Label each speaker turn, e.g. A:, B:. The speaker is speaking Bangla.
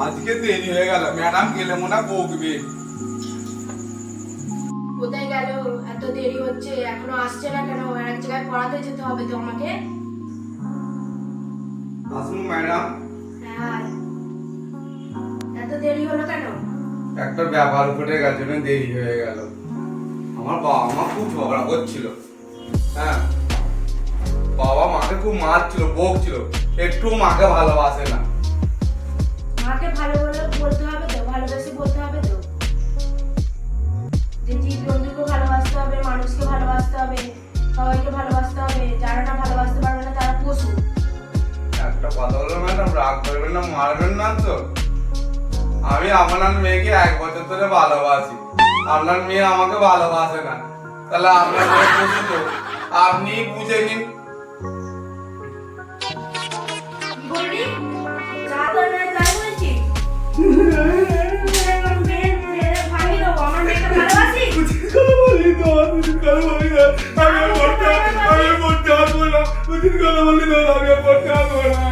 A: আজকে দেরি হয়ে গেল ম্যাডাম গেলে মনে বকবে।
B: কোথায় গেল? এত দেরি হচ্ছে এখনও আসছে না কেন? এক জায়গায় পড়াতে যেতে হবে তো আমাকে।
A: আসুন ম্যাডাম।
B: হ্যাঁ এত দেরি হলো কেন?
A: একটা ব্যাপার ঘটে গেছে জন্য দেরি হয়ে গেল। আমার বাবা মা খুব ঝগড়া করছিল। হ্যাঁ বাবা মাকে খুব মারছিল বকছিল। একটু মাকে ভালোবাসে না। একটা কথা বলো ম্যাডাম? রাগ করবেন না মারবেন না তো। আমি আপনার মেয়েকে এক বছর ধরে ভালোবাসি। আপনার মেয়ে আমাকে ভালোবাসে না। তাহলে আপনার তো আপনি বুঝে নিন। আমি আর পড়তে আসব না। আমি আর পড়তে আসব না।